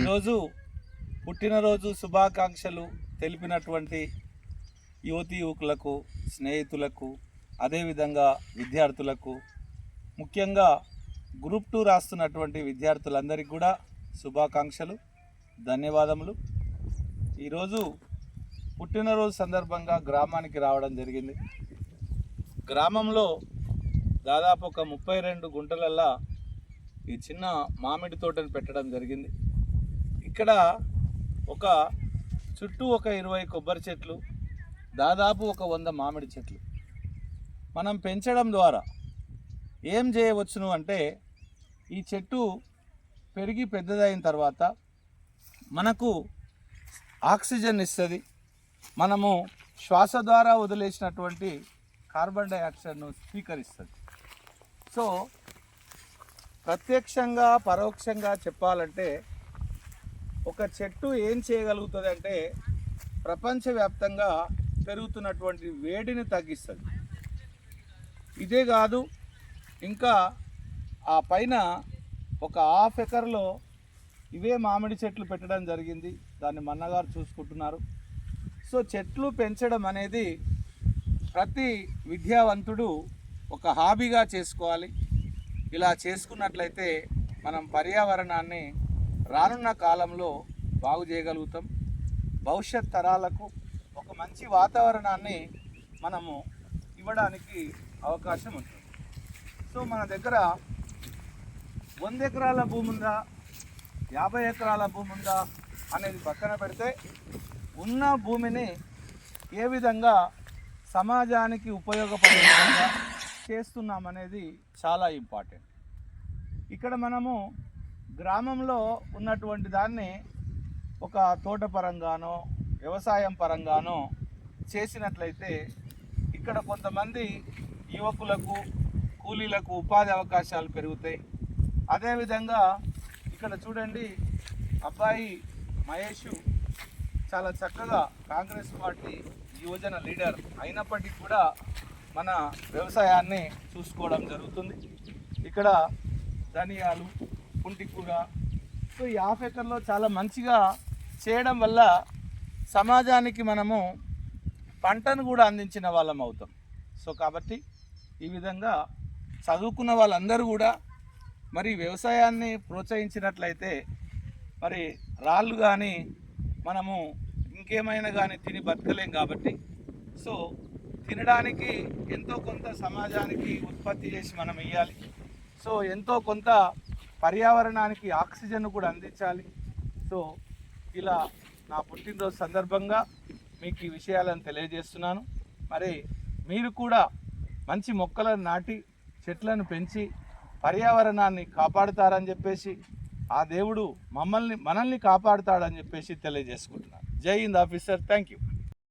ఈరోజు పుట్టినరోజు శుభాకాంక్షలు తెలిపినటువంటి యువతి యువకులకు స్నేహితులకు అదేవిధంగా విద్యార్థులకు ముఖ్యంగా గ్రూప్ టూ రాస్తున్నటువంటి విద్యార్థులందరికీ కూడా శుభాకాంక్షలు ధన్యవాదములు. ఈరోజు పుట్టినరోజు సందర్భంగా గ్రామానికి రావడం జరిగింది. గ్రామంలో దాదాపు ఒక ముప్పై రెండు గుంటలల్లా ఈ చిన్న మామిడి తోటను పెట్టడం జరిగింది. ఇక్కడ ఒక చుట్టూ ఒక ఇరవై కొబ్బరి చెట్లు దాదాపు ఒక వంద మామిడి చెట్లు. మనం పెంచడం ద్వారా ఏం చేయవచ్చును అంటే ఈ చెట్టు పెరిగి పెద్దదైన తర్వాత మనకు ఆక్సిజన్ ఇస్తుంది. మనము శ్వాస ద్వారా వదిలేసినటువంటి కార్బన్ డైఆక్సైడ్ను స్వీకరిస్తుంది. సో ప్రత్యక్షంగా పరోక్షంగా చెప్పాలంటే ఒక చెట్టు ఏం చేయగలుగుతుంది అంటే ప్రపంచవ్యాప్తంగా పెరుగుతున్నటువంటి వేడిని తగ్గిస్తుంది. ఇదే కాదు ఇంకా ఆ పైన ఒక హాఫ్ ఎకర్లో ఇవే మామిడి చెట్లు పెట్టడం జరిగింది. దాన్ని మన్నగారు చూసుకుంటున్నారు. సో చెట్లు పెంచడం అనేది ప్రతి విద్యావంతుడు ఒక హాబీగా చేసుకోవాలి. ఇలా చేసుకున్నట్లయితే మనం పర్యావరణాన్ని రానున్న కాలంలో బాగు చేయగలుగుతాం. భవిష్యత్ తరాలకు ఒక మంచి వాతావరణాన్ని మనము ఇవ్వడానికి అవకాశం ఉంటుంది. సో మన దగ్గర వంద ఎకరాల భూమి ఉందా? యాభై ఎకరాల భూమి ఉందా? అనేది పక్కన పెడితే ఉన్న భూమిని ఏ విధంగా సమాజానికి ఉపయోగపడే విధంగా చేస్తున్నామనేది చాలా ఇంపార్టెంట్. ఇక్కడ మనము గ్రామంలో ఉన్నటువంటి దాన్ని ఒక తోట పరంగానో వ్యవసాయం పరంగానో చేసినట్లయితే ఇక్కడ కొంతమంది యువకులకు కూలీలకు ఉపాధి అవకాశాలు పెరుగుతాయి. అదేవిధంగా ఇక్కడ చూడండి అబ్బాయి మహేష్ చాలా చక్కగా కాంగ్రెస్ పార్టీ యువజన లీడర్ అయినప్పటికీ కూడా మన వ్యవసాయాన్ని చూసుకోవడం జరుగుతుంది. ఇక్కడ ధనియాలు పుంటికూర సో ఈ హాఫ్ ఎకర్లో చాలా మంచిగా చేయడం వల్ల సమాజానికి మనము పంటను కూడా అందించిన వాళ్ళం అవుతాం. సో కాబట్టి ఈ విధంగా చదువుకున్న వాళ్ళందరూ కూడా మరి వ్యవసాయాన్ని ప్రోత్సహించినట్లయితే మరి రాళ్ళు కానీ మనము ఇంకేమైనా కానీ తిని బతకలేం కాబట్టి. సో తినడానికి ఎంతో కొంత సమాజానికి ఉత్పత్తి చేసి మనం ఇవ్వాలి సో ఎంతో కొంత పర్యావరణానికి ఆక్సిజన్ కూడా అందించాలి. సో ఇలా నా పుట్టినరోజు సందర్భంగా మీకు ఈ విషయాలను తెలియజేస్తున్నాను. మరి మీరు కూడా మంచి మొక్కలను నాటి చెట్లను పెంచి పర్యావరణాన్ని కాపాడుతారని చెప్పేసి ఆ దేవుడు మమ్మల్ని మనల్ని కాపాడుతాడని చెప్పేసి తెలియజేసుకుంటున్నాను. జై హింద్ ఆఫీసర్ థ్యాంక్ యూ